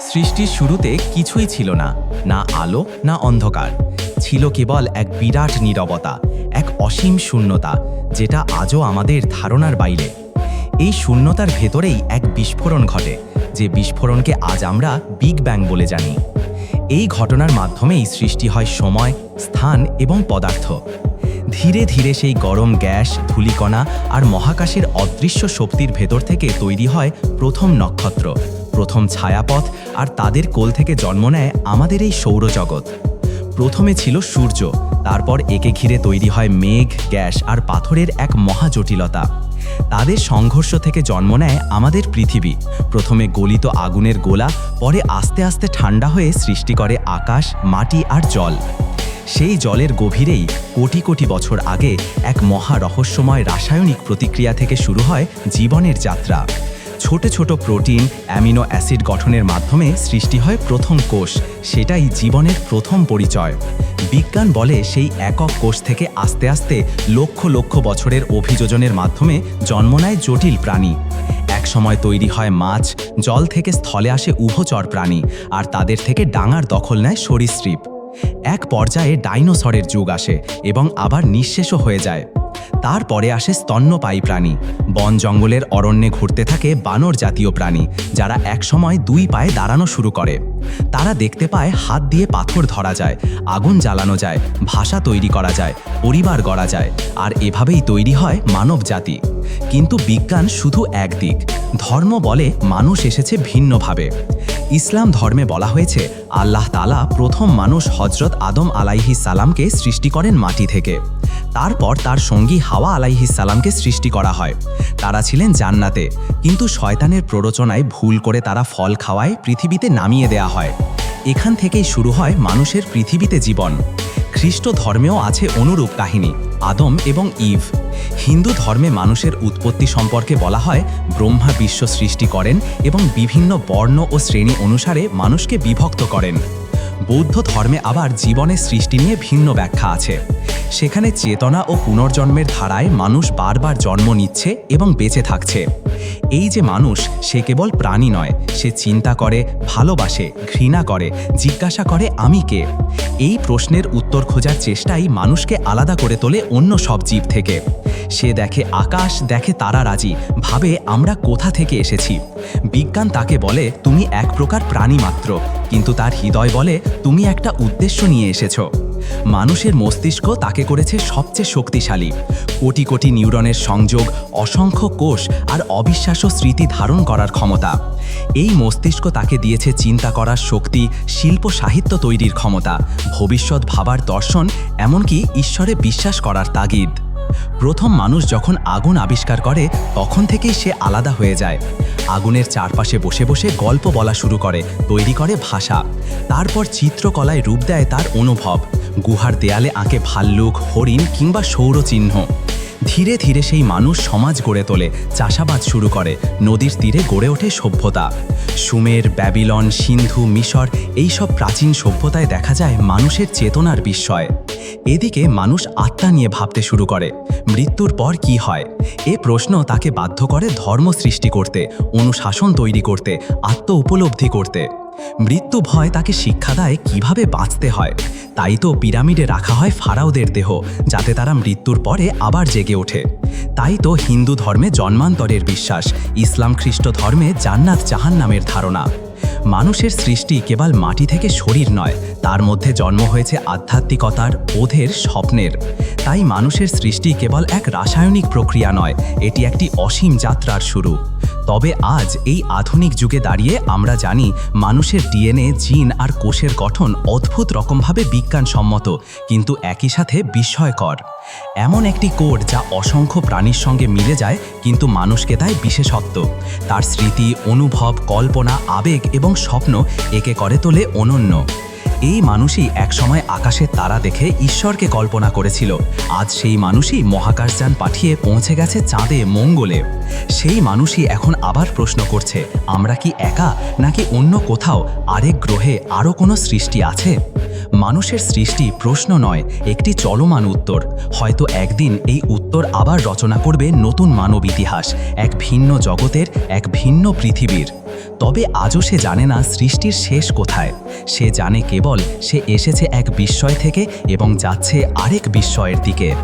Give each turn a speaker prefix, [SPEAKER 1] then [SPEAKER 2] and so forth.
[SPEAKER 1] সৃষ্টির শুরুতে কিছুই ছিল না না আলো, না অন্ধকার। ছিল কেবল এক বিরাট নীরবতা, এক অসীম শূন্যতা, যেটা আজও আমাদের ধারণার বাইরে। এই শূন্যতার ভেতরেই এক বিস্ফোরণ ঘটে, যে বিস্ফোরণকে আজ আমরা বিগ ব্যাং বলে জানি। এই ঘটনার মাধ্যমেই সৃষ্টি হয় সময়, স্থান এবং পদার্থ। ধীরে ধীরে সেই গরম গ্যাস, ধূলিকণা আর মহাকাশের অদৃশ্য শক্তির ভেতর থেকে তৈরি হয় প্রথম নক্ষত্র। প্রথম ছায়াপথ আর তাদের কোল থেকে জন্ম নেয় আমাদের এই সৌরজগৎ। প্রথমে ছিল সূর্য, তারপর একে ঘিরে তৈরি হয় মেঘ, গ্যাস আর পাথরের এক মহাজটিলতা। তাদের সংঘর্ষ থেকে জন্ম নেয় আমাদের পৃথিবী। প্রথমে গলিত আগুনের গোলা, পরে আস্তে আস্তে ঠান্ডা হয়ে সৃষ্টি করে আকাশ, মাটি আর জল। সেই জলের গভীরেই কোটি কোটি বছর আগে এক মহা রহস্যময় রাসায়নিক প্রতিক্রিয়া থেকে শুরু হয় জীবনের যাত্রা। ছোট ছোট প্রোটিন, অ্যামিনো অ্যাসিড গঠনের মাধ্যমে সৃষ্টি হয় প্রথম কোষ। সেটাই জীবনের প্রথম পরিচয়। বিজ্ঞান বলে সেই একক কোষ থেকে আস্তে আস্তে লক্ষ লক্ষ বছরের অভিযোজনের মাধ্যমে জন্ম নেয় জটিল প্রাণী। একসময় তৈরি হয় মাছ, জল থেকে স্থলে আসে উভচর প্রাণী, আর তাদের থেকে ডাঙার দখল নেয় সরীসৃপ। এক পর্যায়ে ডাইনোসরের যুগ আসে এবং আবার নিঃশেষও হয়ে যায়। তারপরে আসে স্তন্যপায়ী প্রাণী। বন জঙ্গলের অরণ্যে ঘুরতে থাকে বানর জাতীয় প্রাণী, যারা একসময় দুই পায়ে দাঁড়ানো শুরু করে। তারা দেখতে পায় হাত দিয়ে পাথর ধরা যায়, আগুন জ্বালানো যায়, ভাষা তৈরি করা যায়, পরিবার গড়া যায়, আর এভাবেই তৈরি হয় মানব জাতি। কিন্তু বিজ্ঞান শুধু একদিক ধর্ম বলে মানুষ এসেছে ভিন্নভাবে। ইসলাম ধর্মে বলা হয়েছে, আল্লাহ তালা প্রথম মানুষ হজরত আদম আলাইহি সালামকে সৃষ্টি করেন মাটি থেকে। তারপর তার সঙ্গী হাওয়া আলাইহি সালামকে সৃষ্টি করা হয়। তারা ছিলেন জান্নাতে, কিন্তু শয়তানের প্ররোচনায় ভুল করে তারা ফল খাওয়ায় পৃথিবীতে নামিয়ে দেয়া হয়। এখান থেকেই শুরু হয় মানুষের পৃথিবীতে জীবন। খ্রিস্ট ধর্মেও আছে অনুরূপ কাহিনী, আদম এবং ইভ। হিন্দু ধর্মে মানুষের উৎপত্তি সম্পর্কে বলা হয়, ব্রহ্মা বিশ্ব সৃষ্টি করেন এবং বিভিন্ন বর্ণ ও শ্রেণি অনুসারে মানুষকে বিভক্ত করেন। বৌদ্ধ ধর্মে আবার জীবনের সৃষ্টি নিয়ে ভিন্ন ব্যাখ্যা আছে। সেখানে চেতনা ও পুনর্জন্মের ধারায় মানুষ বারবার জন্ম নিচ্ছে এবং বেঁচে থাকছে। এই যে মানুষ, সে কেবল প্রাণী নয়, সে চিন্তা করে, ভালোবাসে, ঘৃণা করে, জিজ্ঞাসা করে, আমি কে? এই প্রশ্নের উত্তর খোঁজার চেষ্টাই মানুষকে আলাদা করে তোলে অন্য সব জীব থেকে। সে দেখে আকাশ, দেখে তারারাজি ভাবে, আমরা কোথা থেকে এসেছি? বিজ্ঞান তাকে বলে, তুমি এক প্রকার প্রাণী মাত্র। কিন্তু তার হৃদয় বলে, তুমি একটা উদ্দেশ্য নিয়ে এসেছ। মানুষের মস্তিষ্ক তাকে করেছে সবচেয়ে শক্তিশালী। কোটি কোটি নিউরনের সংযোগ, অসংখ্য কোষ আর অবিশ্বাস্য স্মৃতি ধারণ করার ক্ষমতা। এই মস্তিষ্ক তাকে দিয়েছে চিন্তা করার শক্তি, শিল্প সাহিত্য তৈরির ক্ষমতা। ভবিষ্যৎ ভাবার দর্শন, এমনকি ঈশ্বরে বিশ্বাস করার তাগিদ। প্রথম মানুষ যখন আগুন আবিষ্কার করে, তখন থেকেই সে আলাদা হয়ে যায়। আগুনের চারপাশে বসে বসে গল্প বলা শুরু করে, তৈরি করে ভাষা। তারপর চিত্রকলায় রূপ দেয় তার অনুভব। গুহার দেয়ালে আঁকে ভাল্লুক, হরিণ কিংবা সৌরচিহ্ন। ধীরে ধীরে সেই মানুষ সমাজ গড়ে তোলে, চাষাবাদ শুরু করে, নদীর তীরে গড়ে ওঠে সভ্যতা। সুমের, ব্যাবিলন, সিন্ধু, মিশর, এইসব প্রাচীন সভ্যতায় দেখা যায় মানুষের চেতনার বিস্ময়। এদিকে মানুষ আত্মা নিয়ে ভাবতে শুরু করে, মৃত্যুর পর কি হয়? এ প্রশ্ন তাকে বাধ্য করে ধর্ম সৃষ্টি করতে, অনুশাসন তৈরি করতে, আত্ম উপলব্ধি করতে। মৃত্যু ভয় তাকে শিক্ষা দেয় কীভাবে বাঁচতে হয়। তাই তো পিরামিডে রাখা হয় ফারাওদের দেহ, যাতে তারা মৃত্যুর পরে আবার জেগে ওঠে। তাই তো হিন্দু ধর্মে জন্মান্তরের বিশ্বাস, ইসলাম খ্রিস্ট ধর্মে জান্নাত জাহান নামের ধারণা। মানুষের সৃষ্টি কেবল মাটি থেকে শরীর নয়, তার মধ্যে জন্ম হয়েছে আধ্যাত্মিকতার বোধের স্বপ্নের। তাই মানুষের সৃষ্টি কেবল এক রাসায়নিক প্রক্রিয়া নয়, এটি একটি অসীম যাত্রার শুরু। তবে আজ এই আধুনিক যুগে দাঁড়িয়ে আমরা জানি মানুষের ডিএনএ, জিন আর কোষের গঠন অদ্ভুত রকমভাবে বিজ্ঞানসম্মত, কিন্তু একই সাথে বিস্ময়কর। এমন একটি কোড যা অসংখ্য প্রাণীর সঙ্গে মিলে যায়, কিন্তু মানুষকে দেয় বিশেষত্ব। তার স্মৃতি, অনুভব, কল্পনা, আবেগ এবং স্বপ্ন একে করে তোলে অনন্য। এই মানুষই একসময় আকাশের তারা দেখে ঈশ্বরকে কল্পনা করেছিল। আজ সেই মানুষই মহাকাশযান পাঠিয়ে পৌঁছে গেছে চাঁদে মঙ্গলে। সেই মানুষই এখন আবার প্রশ্ন করছে, আমরা কি একা নাকি অন্য কোথাও আরেক গ্রহে আরও কোনো সৃষ্টি আছে? মানুষের সৃষ্টি প্রশ্ন নয়, একটি চলমান উত্তর। হয়তো একদিন এই উত্তর আবার রচনা করবে নতুন মানব ইতিহাস, এক ভিন্ন জগতের, এক ভিন্ন পৃথিবীর। তবে আজও সে জানে না সৃষ্টির শেষ কোথায়। সে জানে কেবল সে এসেছে এক বিস্ময় থেকে এবং যাচ্ছে আরেক বিস্ময়ের দিকে।